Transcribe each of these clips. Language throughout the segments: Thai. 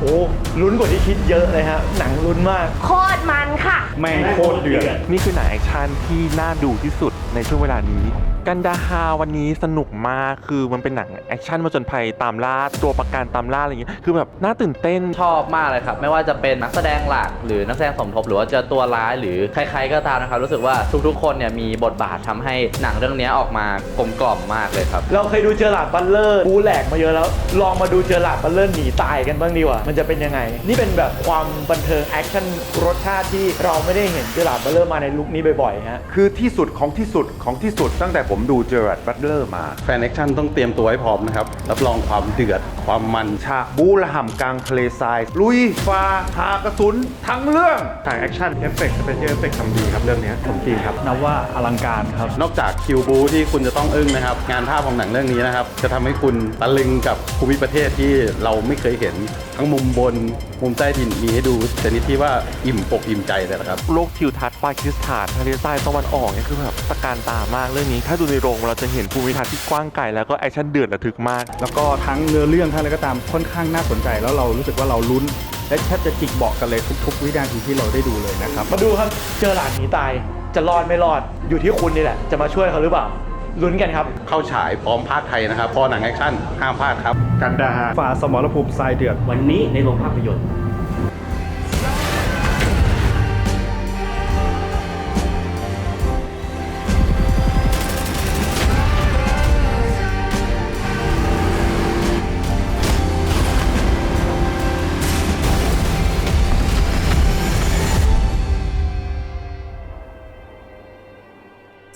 โอ้ลุ้นกว่าที่คิดเยอะเลยฮะหนังลุ้นมากโค มันค่ะ แม่งโคตรเดือด นี่คือหนังแอคชั่นที่น่าดูที่สุดในช่วงเวลานี้ กันดาฮาวันนี้สนุกมาก คือมันเป็นหนังแอคชั่นมาจนภัยตามล่าตัวประกันตามล่าอะไรอย่างเงี้ย คือแบบน่าตื่นเต้น ชอบมากเลยครับ ไม่ว่าจะเป็นนักแสดงหลัก หรือนักแสดงสมทบ หรือว่าจะตัวร้ายหรือใครๆก็ตามนะครับ รู้สึกว่าทุกๆ คนเนี่ยมีบทบาททำให้หนังเรื่องนี้ออกมากลมกล่อมมากเลยครับ เราเคยดูเจอร์ลาดบัลเลอร์บูแหลกมาเยอะแล้ว ลองมาดูเจอร์ลาดบัลเลอร์หนีตายกันบ้างดีกว่า มันจะเป็นยังไง นี่เป็นแบบความบันเทิงแอคชั่นรสชาติที่เราไม่ได้เห็นเจอร์ลาดบัลเลอร์มาในลุคนี้บ่อยๆฮะ คือที่สุดของที่สุดของที่สุดตั้งแต่ผมดูเจอร์รัดบัตเลอร์มา แฟนแอคชั่นต้องเตรียมตัวให้พร้อมนะครับ รับรองความเดือด ความมันฉากบูระห่ำกลางทะเลทราย ลุยฟ้าหากระสุน ทั้งเรื่องทางแอคชั่นเอฟเฟกต์สเปเชียลเอฟเฟกต์ทำดีครับเรื่องนี้สมจริงครับ นับว่าอลังการครับ นอกจากคิวบูที่คุณจะต้องอึ้งนะครับ งานภาพของหนังเรื่องนี้นะครับ จะทำให้คุณตะลึงกับภูมิประเทศที่เราไม่เคยเห็น ทั้งมุมบน มุมใต้ดินมีให้ดูชนิดที่ว่าอิ่มอกอิ่มใจเลยนะครับ โลกทิวทัศน์ปากีสถานทะเลทรายตะวันออกเนี่ยคือแบบตะการตามากเรื่องนี้ ถ้าดูในโรงเราจะเห็นภูมิทัศน์ที่กว้างไกลแล้วก็แอคชั่นเดือดระทึกมาก แล้วก็ทั้งเนื้อเรื่องทั้งอะไรก็ตามค่อนข้างน่าสนใจ แล้วเรารู้สึกว่าเราลุ้น และแทบจะจิกเบาะกันเลยทุกๆ วินาทีที่เราได้ดูเลยนะครับมาดูครับเจอร์ลาดหนีตายจะรอดไม่รอดอยู่ที่คุณนี่แหละ จะมาช่วยเขาหรือเปล่าลุ้นกันครับ เข้าฉายพร้อมภาคไทยนะครับพอหนังแอคชั่นห้ามพลาดครับ กันดาฮาฝ่าสมรภูมิทรายเดือดวันนี้ในโรงภาพยนตร์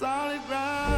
solid ground.